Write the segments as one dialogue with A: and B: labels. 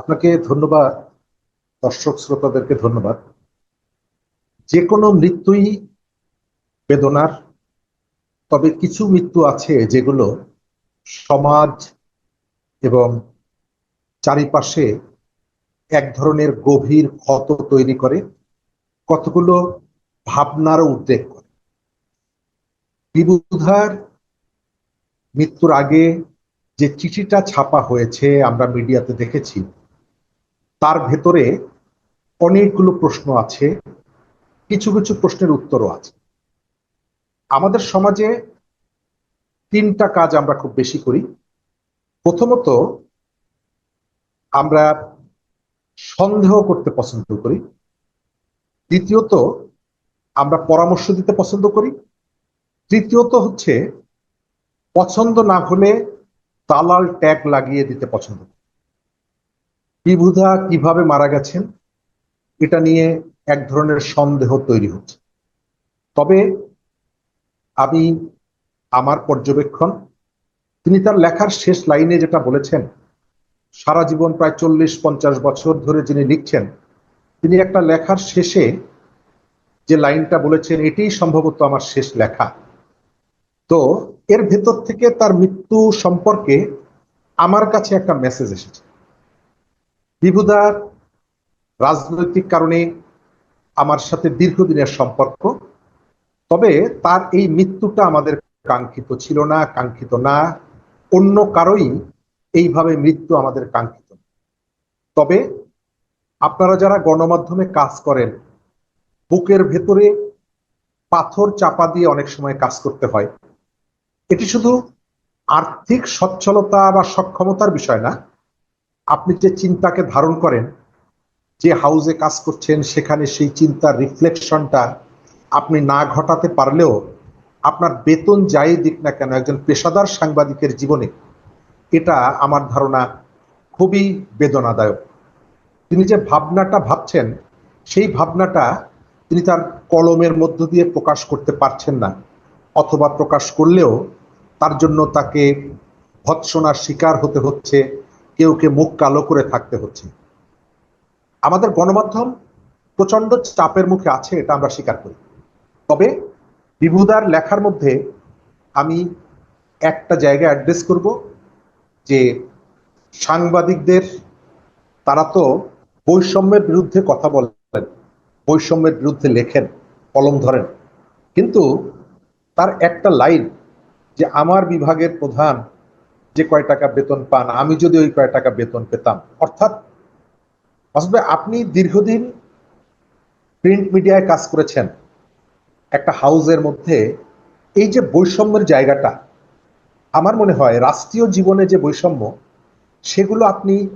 A: আপনাকে ধন্যবাদ, দর্শক শ্রোতাদেরকে ধন্যবাদ। যে কোনো মৃত্যুই বেদনার, তবে কিছু মৃত্যু আছে যেগুলো সমাজ এবং চারিপাশে এক ধরনের গভীর ক্ষত তৈরি করে, কতগুলো ভাবনারও উদ্রেক করে। বিবুধার মৃত্যুর আগে যে চিঠিটা ছাপা হয়েছে আমরা মিডিয়াতে দেখেছি তার ভেতরে অনেকগুলো প্রশ্ন আছে, কিছু কিছু প্রশ্নের উত্তরও আছে। আমাদের সমাজে তিনটা কাজ আমরা খুব বেশি করি। প্রথমত, আমরা সন্দেহ করতে পছন্দ করি। দ্বিতীয়ত, আমরা পরামর্শ দিতে পছন্দ করি। তৃতীয়ত হচ্ছে, পছন্দ না হলে দালাল ট্যাগ লাগিয়ে দিতে পছন্দ করি। বিভুধা কীভাবে মারা গেছেন, এটা নিয়ে এক ধরনের সন্দেহ তৈরি হচ্ছে। তবে আমি, আমার পর্যবেক্ষণ, তিনি তার লেখার শেষ লাইনে যেটা বলেছেন, সারা জীবন প্রায় চল্লিশ, পঞ্চাশ বছর ধরে যিনি লিখছেন, তিনি একটা লেখার শেষে যে লাইনটা বলেছেন, এটাই সম্ভবত আমার শেষ লেখা। তো এর ভেতর থেকে তার মৃত্যু সম্পর্কে আমার কাছে একটা মেসেজ এসেছে। বিভুদার রাজনৈতিক কারণে আমার সাথে দীর্ঘদিনের সম্পর্ক, তবে তার এই মৃত্যুটা আমাদের কাঙ্ক্ষিত ছিল না, কাঙ্ক্ষিত না। অন্য কারোই এইভাবে মৃত্যু আমাদের কাঙ্ক্ষিত তবে আপনারা যারা গণমাধ্যমে কাজ করেন, বুকের ভেতরে পাথর চাপা দিয়ে অনেক সময় কাজ করতে হয়। এটি শুধু আর্থিক সচ্ছলতা বা সক্ষমতার বিষয় না আপনি যে চিন্তাকে ধারণ করেন, যে হাউজে কাজ করছেন, সেখানে সেই চিন্তার রিফ্লেকশনটা আপনি না ঘটাতে পারলেও আপনার বেতন যাই দিক না কেন, একজন পেশাদার সাংবাদিকের জীবনে এটা আমার ধারণা খুবই বেদনাদায়ক। তিনি যে ভাবনাটা ভাবছেন, সেই ভাবনাটা তিনি তার কলমের মধ্য দিয়ে প্রকাশ করতে পারছেন না, অথবা প্রকাশ করলেও তার জন্য তাকে ভৎসনার শিকার হতে হচ্ছে কেউ কে মুখ কালো করে থাকতে হচ্ছে। আমাদের গণমাধ্যম প্রচণ্ড চাপের মুখে আছে, এটা আমরা স্বীকার করি। তবে বিভুদার লেখার মধ্যে আমি একটা জায়গা অ্যাড্রেস করব যে সাংবাদিকদের, তারা তো বৈষম্যের বিরুদ্ধে কথা বলেন, বৈষম্যের বিরুদ্ধে লেখেন, কলম ধরেন। কিন্তু তার একটা লাইন যে, আমার বিভাগের প্রধান যে কয় টাকা বেতন পান, আমি যদি ওই কয় টাকা বেতন পেতাম। অর্থাৎ আসলে আপনি দীর্ঘদিন প্রিন্ট মিডিয়ায় কাজ করেছেন, একটা হাউজের মধ্যে, এই যে বৈষম্যের জায়গাটা, আমার মনে হয় রাষ্ট্রীয় জীবনে যে বৈষম্য, সেগুলো আপনি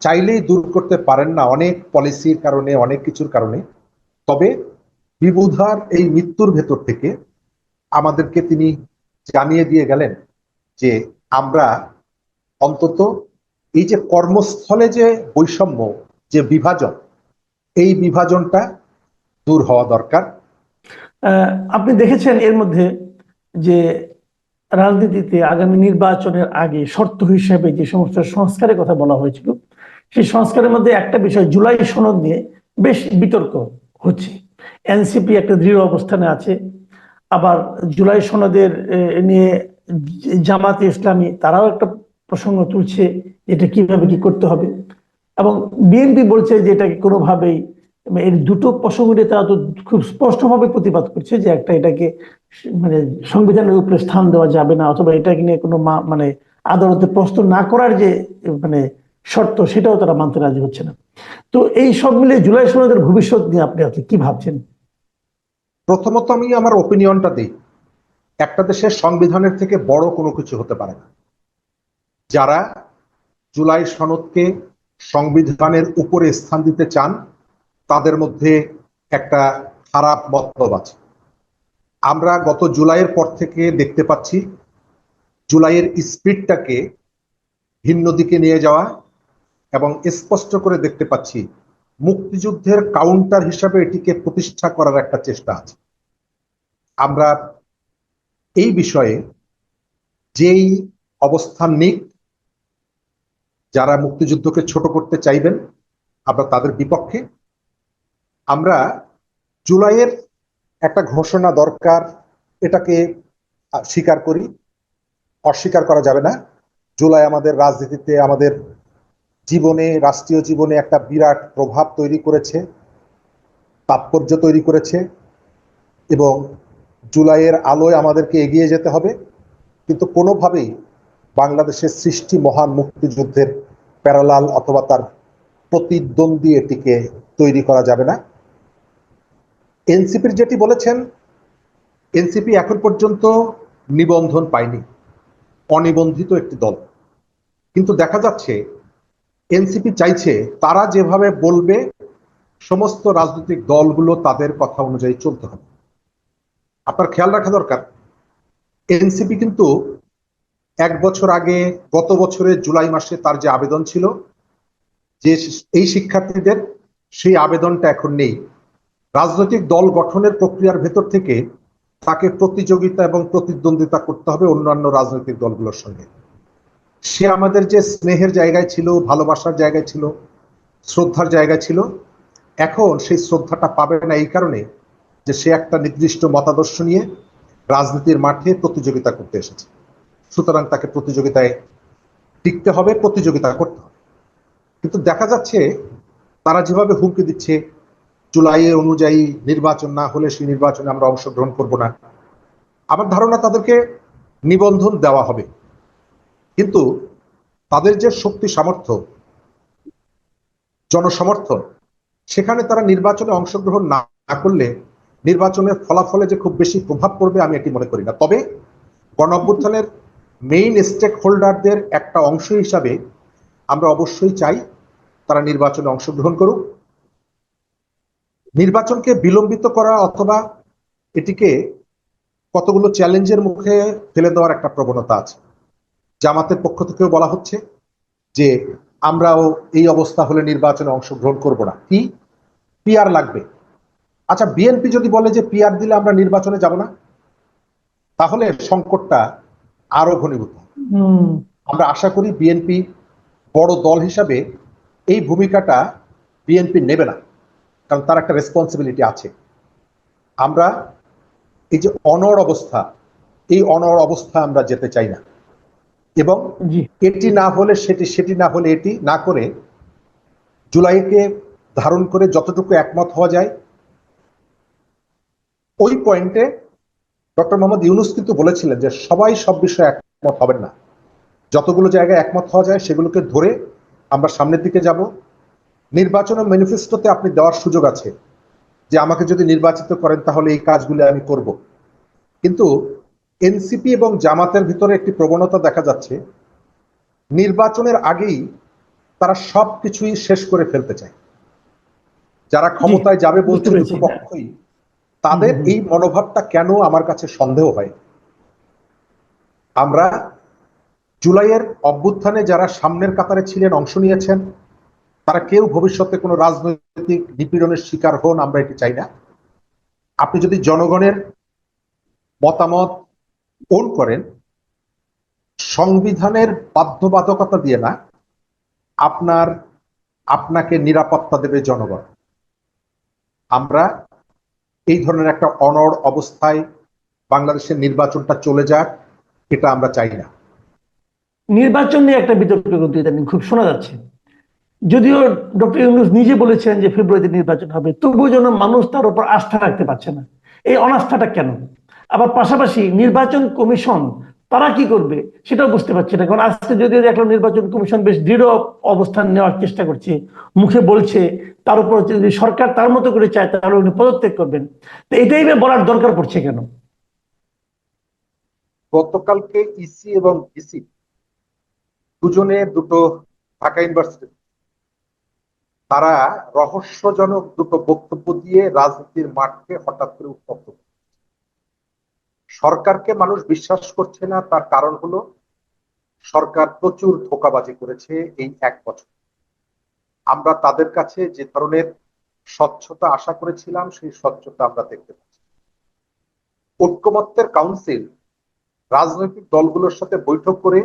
A: চাইলেই দূর করতে পারেন না অনেক পলিসির কারণে, অনেক কিছুর কারণে। তবে বিবুধার এই মৃত্যুর ভেতর থেকে আমাদেরকে তিনি জানিয়ে দিয়ে গেলেন যে আমরা অন্তত এই যে কর্মস্থলে যে বৈষম্য, যে বিভাজন, এই বিভাজনটা দূর হওয়া দরকার।
B: আপনি দেখেছেন এর মধ্যে যে রাজনীতিতে আগামী নির্বাচনের আগে শর্ত হিসেবে যে সমস্ত সংস্কারের কথা বলা হয়েছিল, সেই সংস্কারের মধ্যে একটা বিষয়, জুলাই সনদ নিয়ে বেশ বিতর্ক হচ্ছে। এনসিপি একটা দৃঢ় অবস্থানে আছে, আবার জুলাই সনদের নিয়ে জামাতে ইসলামী, তারাও একটা প্রসঙ্গ তুলছে এটা কীভাবে কি করতে হবে। এবং বিএনপি বলছে যে এটাকে কোনোভাবেই, এর দুটো প্রসঙ্গ নিয়ে তারা তো খুব স্পষ্টভাবে প্রতিবাদ করছে যে একটা এটাকে মানে সংবিধানের উপরে স্থান দেওয়া যাবে না, অথবা এটাকে নিয়ে কোনো মানে আদালতে প্রশ্ন না করার যে মানে শর্ত, সেটাও তারা মানতে রাজি হচ্ছে না। তো এই সব মিলে জুলাই সনদের ভবিষ্যৎ নিয়ে আপনি আপনি কি ভাবছেন?
A: প্রথমত আমি আমার ওপিনিয়নটা দিই। একটা দেশের সংবিধানের থেকে বড় কোনো কিছু হতে পারে না। যারা জুলাই সনদকে সংবিধানের উপরে স্থান দিতে চান, তাদের মধ্যে একটা খারাপ মতলব আছে। আমরা গত জুলাইয়ের পর থেকে দেখতে পাচ্ছি, জুলাইয়ের স্পিডটাকে ভিন্ন দিকে নিয়ে যাওয়া এবং স্পষ্ট করে দেখতে পাচ্ছি, মুক্তিযুদ্ধের কাউন্টার হিসাবে এটিকে প্রতিষ্ঠা করার একটা চেষ্টা আছে। আমরা এই বিষয়ে যেই অবস্থান নিক, যারা মুক্তিযুদ্ধকে ছোট করতে চাইবেন, আমরা তাদের বিপক্ষে, আমরা জুলাইয়ের একটা ঘোষণা দরকার, এটাকে স্বীকার করি, অস্বীকার করা যাবে না। জুলাই আমাদের রাজনীতিতে, আমাদের জীবনে, রাষ্ট্রীয় জীবনে একটা বিরাট প্রভাব তৈরি করেছে, তাৎপর্য তৈরি করেছে এবং জুলাইয়ের আলোয় আমাদেরকে এগিয়ে যেতে হবে। কিন্তু কোনোভাবেই বাংলাদেশের সৃষ্টি মহান মুক্তিযুদ্ধের প্যারালাল অথবা তার প্রতিদ্বন্দ্বী এটিকে তৈরি করা যাবে না। এনসিপির যেটি বলেছেন, এনসিপি এখন পর্যন্ত নিবন্ধন পায়নি, অনিবন্ধিত একটি দল। কিন্তু দেখা যাচ্ছে, এনসিপি চাইছে তারা যেভাবে বলবে, সমস্ত রাজনৈতিক দলগুলো তাদের কথা অনুযায়ী চলতে হবে। আপনার খেয়াল রাখা দরকার। এনসিপি কিন্তু এক বছর আগে, গত বছরের জুলাই মাসে তার যে আবেদন ছিল, যে এই শিক্ষার্থীদের সেই আবেদনটা এখন নেই। রাজনৈতিক দল গঠনের প্রক্রিয়ার ভেতর থেকে তাকে প্রতিযোগিতা এবং প্রতিদ্বন্দ্বিতা করতে হবে অন্যান্য রাজনৈতিক দলগুলোর সঙ্গে। সে আমাদের যে স্নেহের জায়গায় ছিল, ভালোবাসার জায়গায় ছিল, শ্রদ্ধার জায়গায় ছিল, এখন সেই শ্রদ্ধাটা পাবে না এই কারণে যে সে একটা নির্দিষ্ট মতাদর্শ নিয়ে রাজনীতির মাঠে প্রতিযোগিতা করতে এসেছে। সুতরাং তাকে প্রতিযোগিতায় টিকতে হবে, প্রতিযোগিতা করতে হবে। কিন্তু দেখা যাচ্ছে তারা যেভাবে হুমকি দিচ্ছে, জুলাই অনুযায়ী নির্বাচন না হলে সেই নির্বাচনে আমরা অংশগ্রহণ করব না। আমার ধারণা তাদেরকে নিবন্ধন দেওয়া হবে। কিন্তু তাদের যে শক্তি সামর্থ্য, জনসমর্থন, সেখানে তারা নির্বাচনে অংশগ্রহণ না করলে নির্বাচনের ফলাফলে যে খুব বেশি প্রভাব পড়বে আমি এটি মনে করি না। তবে গণ অভ্যুত্থানের মেইন স্টেক হোল্ডারদের একটা অংশ হিসাবে আমরা অবশ্যই চাই তারা নির্বাচনে অংশগ্রহণ করুক। নির্বাচনকে বিলম্বিত করা অথবা এটিকে কতগুলো চ্যালেঞ্জের মুখে ফেলে দেওয়ার একটা প্রবণতা আছে। জামাতের পক্ষ থেকেও বলা হচ্ছে যে, আমরাও এই অবস্থা হলে নির্বাচনে অংশগ্রহণ করব না। কি? পিআর লাগবে। আচ্ছা বিএনপি যদি বলে যে পিআর দিলে আমরা নির্বাচনে যাব না তাহলে সংকটটা আরও ঘনীভূত। আমরা আশা করি বিএনপি বড় দল হিসাবে এই ভূমিকাটা বিএনপি নেবে না কারণ তার একটা রেসপন্সিবিলিটি আছে। আমরা এই যে অনড় অবস্থা এই অনড় অবস্থা আমরা যেতে চাই না। এবং এটি না হলে সেটি সেটি না হলে এটি না করে জুলাইকে ধারণ করে যতটুকু একমত হওয়া যায় ওই পয়েন্টে ডক্টর মোহাম্মদ ইউনুস কিন্তু বলেছিলেন যে সবাই সব বিষয়ে একমত হবেন না। যতগুলো জায়গায় একমত হওয়া যায় সেগুলোকে ধরে আমরা সামনের দিকে যাব। নির্বাচনের ম্যানিফেস্টোতে আপনি দেওয়ার সুযোগ আছে যে আমাকে যদি নির্বাচিত করেন তাহলে এই কাজগুলি আমি করব। কিন্তু এনসিপি এবং জামাতের ভিতরে একটি প্রবণতা দেখা যাচ্ছে নির্বাচনের আগেই তারা সব কিছুই শেষ করে ফেলতে চায়। যারা ক্ষমতায় যাবে বলছে পক্ষই তাদের। এই মনোভাবটা কেন আমার কাছে সন্দেহ হয়? আমরা জুলাইয়ের অভ্যুত্থানে যারা সামনের কাতারে ছিলেন অংশ নিয়েছেন তারা কেউ ভবিষ্যতে কোনো রাজনৈতিক নিপীড়নের শিকার হন আমরা এটি চাই না। আপনি যদি জনগণের মতামত ওন করেন সংবিধানের বাধ্যবাধকতা দিয়ে না আপনার আপনাকে নিরাপত্তা দেবে জনগণ। আমরা এই ধরনের একটা অনর অবস্থায় বাংলাদেশের নির্বাচনটা চলে যাক, এটা আমরা চাই না।
B: নির্বাচন নিয়ে একটা বিতর্ক কিন্তু খুব শোনা যাচ্ছে। যদিও ডক্টর ইউনুস নিজে বলেছেন যে ফেব্রুয়ারিতে নির্বাচন হবে, তবুও যেন মানুষ তার উপর আস্থা রাখতে পারছে না। এই অনাস্থাটা কেন? আবার পাশাপাশি নির্বাচন কমিশন তারা কি করবে? সেটাও বুঝতে পারছে না। কারণ আজকে যদিও দেখলাম নির্বাচন কমিশন বেশ দৃঢ় অবস্থান নেওয়ার চেষ্টা করছে, মুখে বলছে, তার উপর যদি সরকার তার মতো করে চায়, তাহলে উনি পদত্যাগ করবেন। তো এটাই বলার দরকার পড়ছে কেন?
A: গতকালকে ইসি এবং ইসি দুজনে দুটো ঢাকা ইউনিভার্সিটি তারা রহস্যজনক দুটো বক্তব্য দিয়ে রাজনীতির মাঠকে হঠাৎ করে উত্তপ্ত করে। সরকারকে মানুষ বিশ্বাস করছে না, তার কারণ হলো সরকার প্রচুর ধোকাবাজি করেছে এই এক বছর। আমরা তাদের কাছে যে ধরনের স্বচ্ছতা আশা করেছিলাম, সেই স্বচ্ছতা আমরা দেখতে পাচ্ছি। ঐক্যমত্যের কাউন্সিল রাজনৈতিক দলগুলোর সাথে বৈঠক করে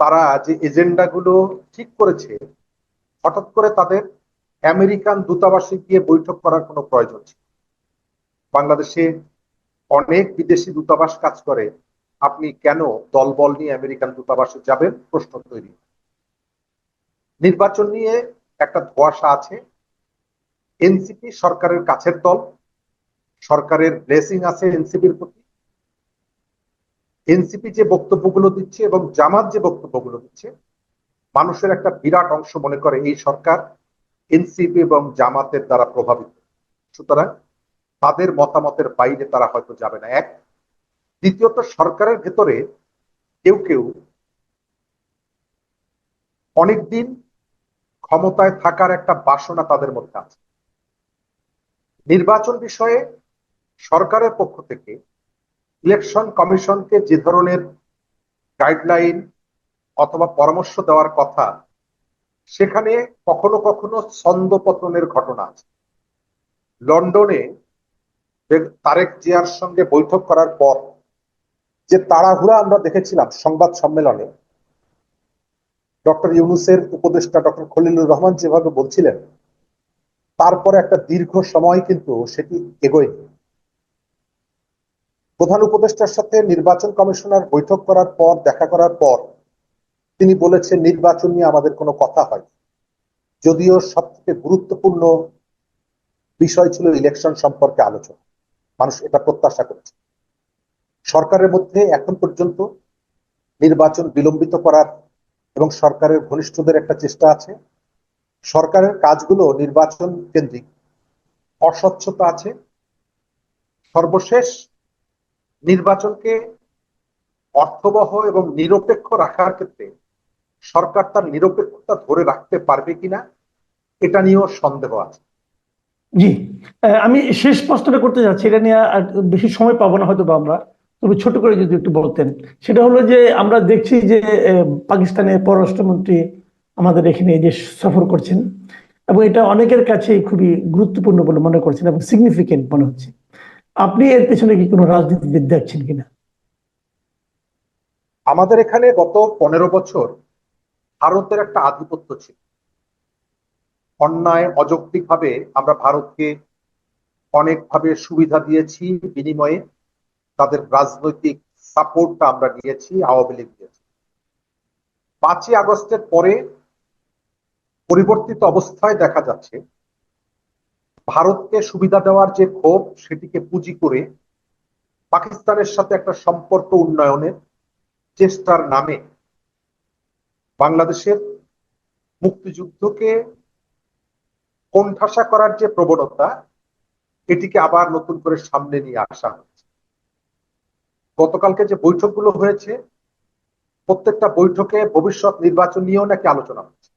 A: তারা যে এজেন্ডাগুলো ঠিক করেছে, হঠাৎ করে তাদের আমেরিকান দূতাবাসে গিয়ে বৈঠক করার কোনো প্রয়োজন ছিল। বাংলাদেশে অনেক বিদেশি দূতাবাস কাজ করে, আপনি কেন দলবল নিয়ে আমেরিকান দূতাবাসে যাবেন? প্রশ্ন তৈরি। নির্বাচন নিয়ে একটা ধোঁয়াশা আছে। এনসিপি সরকারের কাছের দল, সরকারের ব্লেসিং আছে এনসিপির প্রতি। এনসিপি যে বক্তব্যগুলো দিচ্ছে এবং জামাত যে বক্তব্যগুলো দিচ্ছে, মানুষের একটা বিরাট অংশ মনে করে এই সরকার এনসিপি এবং জামাতের দ্বারা প্রভাবিত। সুতরাং তাদের মতামতের বাইরে তারা হয়তো যাবে না। এক, দ্বিতীয়ত সরকারের ভেতরে কেউ কেউ অনেকদিন ক্ষমতায় থাকার একটা বাসনা তাদের মধ্যে আছে। নির্বাচন বিষয়ে সরকারের পক্ষ থেকে ইলেকশন কমিশনকে যে ধরনের গাইডলাইন অথবা পরামর্শ দেওয়ার কথা, সেখানে কখনো কখনো ছন্দপতনের ঘটনা আছে। লন্ডনে তারেক জিয়ার সঙ্গে বৈঠক করার পর যে তাড়াহুড়া আমরা দেখেছিলাম সংবাদ সম্মেলনে, ডক্টর ইউনুসের উপদেষ্টা ডক্টর খলিলুর রহমান যেভাবে বলছিলেন, তারপরে একটা দীর্ঘ সময় কিন্তু সেটি এগোয়নি। প্রধান উপদেষ্টার সাথে নির্বাচন কমিশনার বৈঠক করার পর, দেখা করার পর তিনি বলেছেন, নির্বাচন নিয়ে আমাদের কোনো কথা হয় যদিও সবথেকে গুরুত্বপূর্ণ বিষয় ছিল ইলেকশন সম্পর্কে আলোচনা। মানুষ এটা প্রত্যাশা করেছে। সরকারের মধ্যে এখন পর্যন্ত নির্বাচন বিলম্বিত করার এবং সরকারের ঘনিষ্ঠদের একটা চেষ্টা আছে। সরকারের কাজগুলো নির্বাচন কেন্দ্রিক। অস্বচ্ছতা আছে। সর্বশেষ নির্বাচনকে অর্থবহ এবং নিরপেক্ষ রাখার ক্ষেত্রে সরকার তার নিরপেক্ষতা ধরে রাখতে পারবে কিনা, এটা নিয়েও সন্দেহ আছে।
B: জি। আমি শেষ প্রশ্নটা করতে যাচ্ছি, এটা নিয়ে আর বেশি সময় পাবো না হয়তো বা আমরা। তবে ছোট করে যদি একটু বলতেন। সেটা হলো যে, আমরা দেখছি যে পাকিস্তানের পররাষ্ট্রমন্ত্রী আমাদের এখানে যে সফর করছেন, এবং এটা অনেকের কাছে খুবই গুরুত্বপূর্ণ বলে মনে করছেন এবং সিগনিফিকেন্ট মনে হচ্ছে। আপনি এর পেছনে কি কোনো রাজনীতিবিদ দেখছেন কিনা?
A: আমাদের এখানে গত পনেরো বছর ভারতের একটা আধিপত্য ছিল। অন্যায় অযৌক্তিকভাবে আমরা ভারতকে অনেকভাবে সুবিধা দিয়েছি, বিনিময়ে তাদের রাজনৈতিক সাপোর্টটা আমরা নিয়েছি, আওয়ামী লীগ দিয়েছি পাঁচই আগস্টের পরে পরিবর্তিত অবস্থায় দেখা যাচ্ছে, ভারতকে সুবিধা দেওয়ার যে ক্ষোভ সেটিকে পুঁজি করে পাকিস্তানের সাথে একটা সম্পর্ক উন্নয়নের চেষ্টার নামে বাংলাদেশের মুক্তিযুদ্ধকে কোণঠাসা করার যে প্রবণতা, এটিকে আবার নতুন করে সামনে নিয়ে আসা হচ্ছে। গতকালকে যে বৈঠকগুলো হয়েছে, প্রত্যেকটা বৈঠকে ভবিষ্যৎ নির্বাচন নিয়েও নাকি আলোচনা হচ্ছে।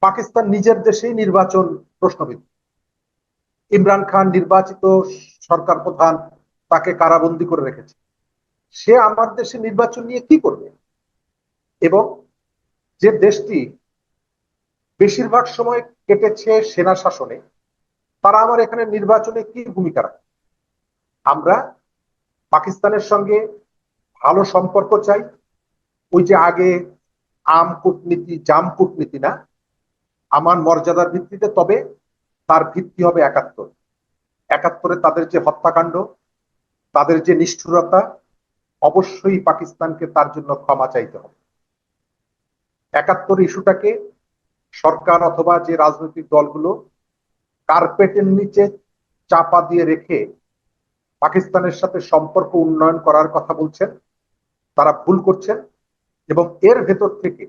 A: পাকিস্তান নিজের দেশেই নির্বাচন প্রশ্নবিদ্ধ। ইমরান খান নির্বাচিত সরকার প্রধান তাকে কারাবন্দি করে রেখেছে। সে আমার দেশে নির্বাচন নিয়ে কি করবে? এবং যে দেশটি বেশিরভাগ সময় কেটেছে সেনা শাসনে। তারা আমার এখানে নির্বাচনে কি ভূমিকা রাখে? আমরা পাকিস্তানের সঙ্গে ভালো সম্পর্ক চাই। ওই যে আগে আম কূটনীতি, জাম কূটনীতি না? আমার মর্যাদার ভিত্তিতে তবে তার ভিত্তি হবে একাত্তর। একাত্তরে তাদের যে হত্যাকাণ্ড, তাদের যে নিষ্ঠুরতা, অবশ্যই পাকিস্তানকে তার জন্য ক্ষমা চাইতে হবে। একাত্তর ইস্যুটাকে সরকার অথবা যে রাজনৈতিক দলগুলো কার্পেটের নিচে চাপা দিয়ে রেখে পাকিস্তানের সাথে সম্পর্ক উন্নয়ন করার কথা বলছেন, তারা ভুল করছেন এবং এর ভেতর থেকে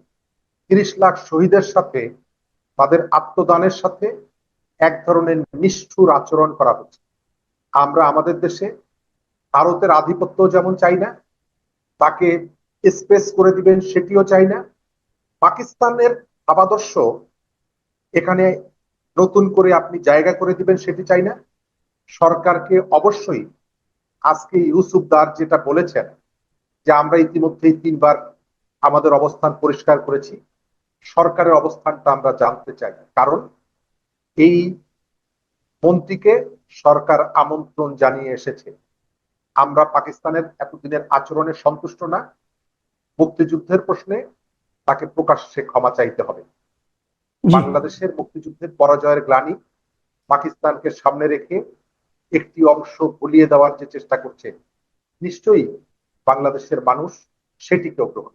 A: তিরিশ লাখ শহীদের সাথে তাদের আত্মদানের সাথে এক ধরনের নিষ্ঠুর আচরণ করা হচ্ছে। আমরা আমাদের দেশে ভারতের আধিপত্য যেমন চাই না, তাকে স্পেস করে দিবেন সেটিও চাই না। পাকিস্তানের ভাবাদর্শ, এখানে নতুন করে আপনি জায়গা করে দিবেন সেটি চাই না। সরকারকে অবশ্যই আজকে ইউসুফ দার যেটা বলেছেন, যে আমরা ইতিমধ্যেই তিনবার আমাদের অবস্থান পরিষ্কার করেছি, সরকারের অবস্থানটা আমরা জানতে চাই। কারণ এই মন্ত্রীকে সরকার আমন্ত্রণ জানিয়ে এসেছে। আমরা পাকিস্তানের এতদিনের আচরণে সন্তুষ্ট না। মুক্তিযুদ্ধের প্রশ্নে তাকে প্রকাশ্যে ক্ষমা চাইতে হবে। বাংলাদেশের মুক্তিযুদ্ধের পরাজয়ের গ্লানি পাকিস্তানকে সামনে রেখে একটি অংশ ভুলিয়ে দেওয়ার যে চেষ্টা করছে নিশ্চয়ই বাংলাদেশের মানুষ সেটিকেও গ্রহণ